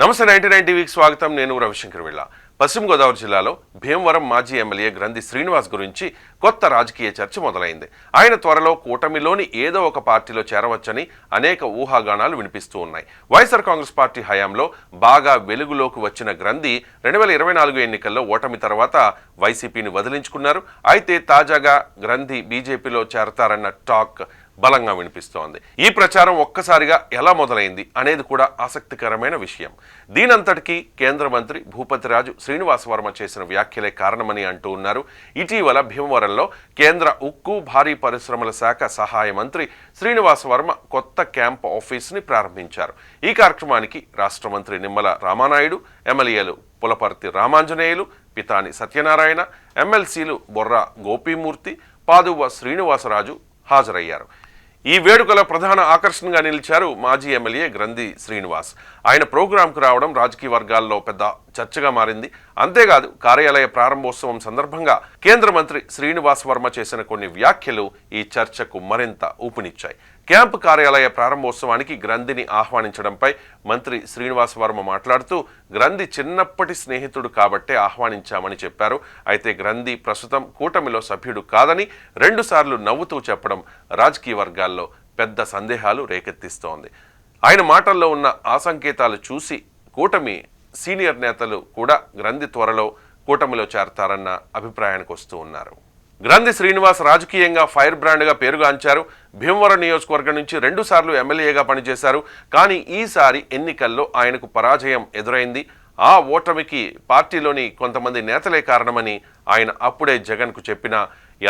నమస్తే ninety nine టీవీకి స్వాగతం. నేను రవిశంకర్ వెళ్ళ. పశ్చిమ గోదావరి జిల్లాలో భీమవరం మాజీ ఎమ్మెల్యే గ్రంథి శ్రీనివాస్ గురించి కొత్త రాజకీయ చర్చ మొదలైంది. ఆయన త్వరలో కూటమిలోని ఏదో ఒక పార్టీలో చేరవచ్చని అనేక ఊహాగానాలు వినిపిస్తూ ఉన్నాయి. వైఎస్ఆర్ కాంగ్రెస్ పార్టీ హయాంలో బాగా వెలుగులోకి వచ్చిన గ్రంథి రెండు వేల ఇరవై నాలుగు ఎన్నికల్లో ఓటమి తర్వాత వైసీపీని వదిలించుకున్నారు. అయితే తాజాగా గ్రంథి బీజేపీలో చేరతారన్న టాక్ బలంగా వినిపిస్తోంది. ఈ ప్రచారం ఒక్కసారిగా ఎలా మొదలైంది అనేది కూడా ఆసక్తికరమైన విషయం. దీనంతటికీ కేంద్ర మంత్రి భూపతిరాజు శ్రీనివాస వర్మ చేసిన వ్యాఖ్యలే కారణమని అంటూ ఉన్నారు. ఇటీవల భీమవరంలో కేంద్ర ఉక్కు భారీ పరిశ్రమల శాఖ సహాయ మంత్రి శ్రీనివాస వర్మ కొత్త క్యాంప్ ఆఫీస్ని ప్రారంభించారు. ఈ కార్యక్రమానికి రాష్ట్ర మంత్రి నిమ్మల రామానాయుడు ఎమ్మెల్యేలు పులపర్తి రామాంజనేయులు పితాని సత్యనారాయణ ఎమ్మెల్సీలు బొర్రా గోపీమూర్తి పాదువ శ్రీనివాసరాజు హాజరయ్యారు. ఈ వేడుకలో ప్రధాన ఆకర్షణగా నిలిచారు మాజీ ఎమ్మెల్యే గ్రంథి శ్రీనివాస్. ఆయన ప్రోగ్రాంకు రావడం రాజకీయ వర్గాల్లో పెద్ద చర్చగా మారింది. అంతేకాదు కార్యాలయ ప్రారంభోత్సవం సందర్భంగా కేంద్ర మంత్రి శ్రీనివాస్ వర్మ చేసిన కొన్ని వ్యాఖ్యలు ఈ చర్చకు మరింత ఊపునిచ్చాయి. క్యాంపు కార్యాలయ ప్రారంభోత్సవానికి గ్రంథిని ఆహ్వానించడంపై మంత్రి శ్రీనివాస వర్మ మాట్లాడుతూ గ్రంథి చిన్నప్పటి స్నేహితుడు కాబట్టే ఆహ్వానించామని చెప్పారు. అయితే గ్రంథి ప్రస్తుతం కూటమిలో సభ్యుడు కాదని రెండుసార్లు నవ్వుతూ చెప్పడం రాజకీయ వర్గాల్లో పెద్ద సందేహాలు రేకెత్తిస్తోంది. ఆయన మాటల్లో ఉన్న ఆసంకేతాలు చూసి కూటమి సీనియర్ నేతలు కూడా గ్రంథి త్వరలో కూటమిలో చేరతారన్న అభిప్రాయానికి వస్తూ ఉన్నారు. గ్రంథి శ్రీనివాస్ రాజకీయంగా ఫైర్ బ్రాండ్గా పేరుగాంచారు. భీమవరం నియోజకవర్గం నుంచి రెండుసార్లు ఎమ్మెల్యేగా పనిచేశారు. కానీ ఈసారి ఎన్నికల్లో ఆయనకు పరాజయం ఎదురైంది. ఆ ఓటమికి పార్టీలోని కొంతమంది నేతలే కారణమని ఆయన అప్పుడే జగన్కు చెప్పినా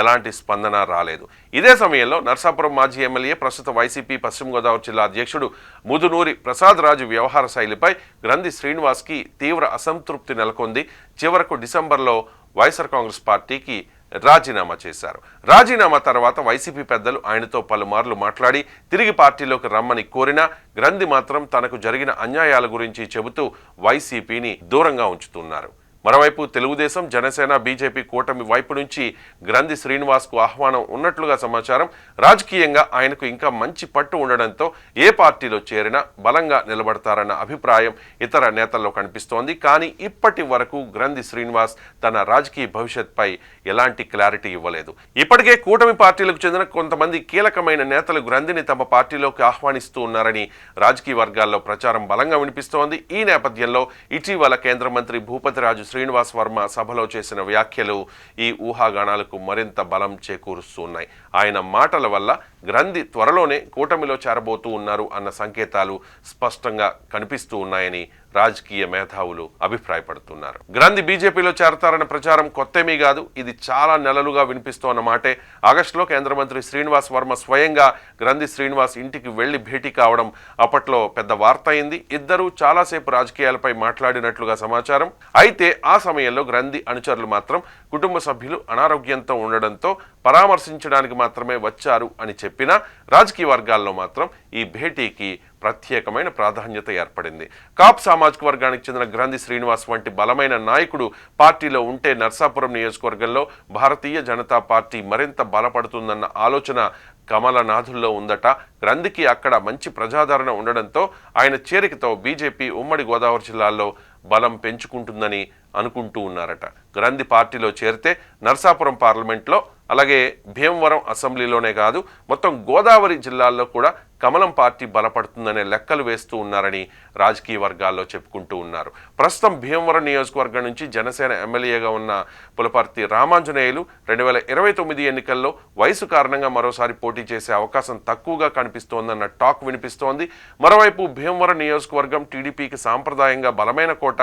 ఎలాంటి స్పందన రాలేదు. ఇదే సమయంలో నర్సాపురం మాజీ ఎమ్మెల్యే ప్రస్తుత వైసీపీ పశ్చిమ గోదావరి జిల్లా అధ్యక్షుడు ముదునూరి ప్రసాద్ రాజు వ్యవహార శైలిపై గ్రంథి శ్రీనివాస్కి తీవ్ర అసంతృప్తి నెలకొంది. చివరకు డిసెంబర్లో వైఎస్ఆర్ కాంగ్రెస్ పార్టీకి రాజీనామా చేశారు. రాజీనామా తర్వాత వైసీపీ పెద్దలు ఆయనతో పలుమార్లు మాట్లాడి తిరిగి పార్టీలోకి రమ్మని కోరినా గ్రంథి మాత్రం తనకు జరిగిన అన్యాయాల గురించి చెబుతూ వైసీపీని దూరంగా ఉంచుతున్నారు. మరోవైపు తెలుగుదేశం జనసేన బీజేపీ కూటమి వైపు నుంచి గ్రంథి శ్రీనివాస్కు ఆహ్వానం ఉన్నట్లుగా సమాచారం. రాజకీయంగా ఆయనకు ఇంకా మంచి పట్టు ఉండడంతో ఏ పార్టీలో చేరినా బలంగా నిలబడతారన్న అభిప్రాయం ఇతర నేతల్లో కనిపిస్తోంది. కానీ ఇప్పటి వరకు గ్రంథి శ్రీనివాస్ తన రాజకీయ భవిష్యత్పై ఎలాంటి క్లారిటీ ఇవ్వలేదు. ఇప్పటికే కూటమి పార్టీలకు చెందిన కొంతమంది కీలకమైన నేతలు గ్రంథిని తమ పార్టీలోకి ఆహ్వానిస్తూ ఉన్నారని రాజకీయ వర్గాల్లో ప్రచారం బలంగా వినిపిస్తోంది. ఈ నేపథ్యంలో ఇటీవల కేంద్ర మంత్రి భూపతిరాజు శ్రీనివాస్ వర్మ సభలో చేసిన వ్యాఖ్యలు ఈ ఊహాగానాలకు మరింత బలం చేకూరుస్తున్నాయి. ఆయన మాటల వల్ల గ్రంథి త్వరలోనే కూటమిలో చేరబోతూ ఉన్నారు అన్న సంకేతాలు స్పష్టంగా కనిపిస్తూ ఉన్నాయని రాజకీయ మేధావులు అభిప్రాయపడుతున్నారు. గ్రంథి బీజేపీలో చేరతారన్న ప్రచారం కొత్తేమీ కాదు. ఇది చాలా నెలలుగా వినిపిస్తోన్న మాటే. ఆగస్టులో కేంద్ర మంత్రి శ్రీనివాస్ వర్మ స్వయంగా గ్రంథి శ్రీనివాస్ ఇంటికి వెళ్ళి భేటీ కావడం అప్పట్లో పెద్ద వార్త అయింది. ఇద్దరూ చాలాసేపు రాజకీయాలపై మాట్లాడినట్లుగా సమాచారం. అయితే ఆ సమయంలో గ్రంథి అనుచరులు మాత్రం కుటుంబ సభ్యులు అనారోగ్యంతో ఉండడంతో పరామర్శించడానికి మాత్రమే వచ్చారు అని చెప్పినా రాజకీయ వర్గాల్లో మాత్రం ఈ భేటీకి ప్రత్యేకమైన ప్రాధాన్యత ఏర్పడింది. కాప్ సామాజిక వర్గానికి చెందిన గ్రంథి శ్రీనివాస్ వంటి బలమైన నాయకుడు పార్టీలో ఉంటే నర్సాపురం నియోజకవర్గంలో భారతీయ జనతా పార్టీ మరింత బలపడుతుందన్న ఆలోచన కమలనాథుల్లో ఉందట. గ్రంథికి అక్కడ మంచి ప్రజాదరణ ఉండడంతో ఆయన చేరికతో బీజేపీ ఉమ్మడి గోదావరి జిల్లాల్లో బలం పెంచుకుంటుందని అనుకుంటూ ఉన్నారట. గ్రంథి పార్టీలో చేరితే నర్సాపురం పార్లమెంట్లో అలాగే భీమవరం అసెంబ్లీలోనే కాదు మొత్తం గోదావరి జిల్లాల్లో కూడా కమలం పార్టీ బలపడుతుందనే లెక్కలు వేస్తూ ఉన్నారని రాజకీయ వర్గాల్లో చెప్పుకుంటూ ఉన్నారు. ప్రస్తుతం భీమవరం నియోజకవర్గం నుంచి జనసేన ఎమ్మెల్యేగా ఉన్న పులపర్తి రామాంజనేయులు రెండు వేల ఇరవై తొమ్మిది ఎన్నికల్లో వయసు కారణంగా మరోసారి పోటీ చేసే అవకాశం తక్కువగా కనిపిస్తోందన్న టాక్ వినిపిస్తోంది. మరోవైపు భీమవరం నియోజకవర్గం టీడీపీకి సాంప్రదాయంగా బలమైన కోట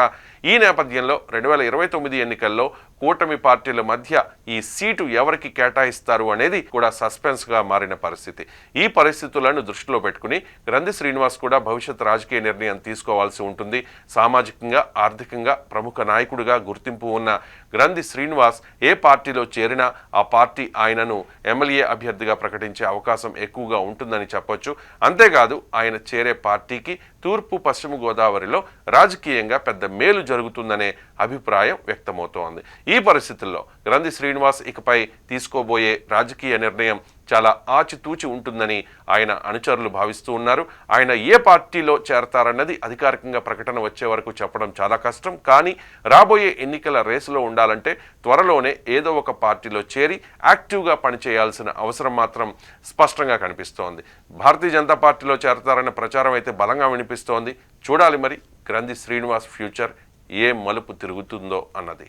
ఈ నేపథ్యంలో రెండు వేల ఇరవై తొమ్మిది ఎన్నికల్లో కూటమి పార్టీల మధ్య ఈ సీటు ఎవరికి కేటాయిస్తారు అనేది కూడా సస్పెన్స్గా మారిన పరిస్థితి. ఈ పరిస్థితులను దృష్టిలో పెట్టుకుని గ్రంథి శ్రీనివాస్ కూడా భవిష్యత్ రాజకీయ నిర్ణయం తీసుకోవాల్సి ఉంటుంది. సామాజికంగా ఆర్థికంగా ప్రముఖ నాయకుడిగా గుర్తింపు ఉన్న గ్రంథి శ్రీనివాస్ ఏ పార్టీలో చేరినా ఆ పార్టీ ఆయనను ఎమ్మెల్యే అభ్యర్థిగా ప్రకటించే అవకాశం ఎక్కువగా ఉంటుందని చెప్పొచ్చు. అంతేకాదు ఆయన చేరే పార్టీకి తూర్పు పశ్చిమ గోదావరిలో రాజకీయంగా పెద్ద మేలు జరుగుతుందనే అభిప్రాయం వ్యక్తమవుతోంది. ఈ పరిస్థితుల్లో గ్రంథి శ్రీనివాస్ ఇకపై తీసుకోబోయే రాజకీయ నిర్ణయం చాలా ఆచితూచి ఉంటుందని ఆయన అనుచరులు భావిస్తూ ఉన్నారు. ఆయన ఏ పార్టీలో చేరతారన్నది అధికారికంగా ప్రకటన వచ్చే వరకు చెప్పడం చాలా కష్టం. కానీ రాబోయే ఎన్నికల రేసులో ఉండాలంటే త్వరలోనే ఏదో ఒక పార్టీలో చేరి యాక్టివ్గా పనిచేయాల్సిన అవసరం మాత్రం స్పష్టంగా కనిపిస్తోంది. భారతీయ జనతా పార్టీలో చేరతారన్న ప్రచారం అయితే బలంగా వినిపిస్తోంది. చూడాలి మరి గ్రంథి శ్రీనివాస్ ఫ్యూచర్ ఏ మలుపు తిరుగుతుందో అన్నది.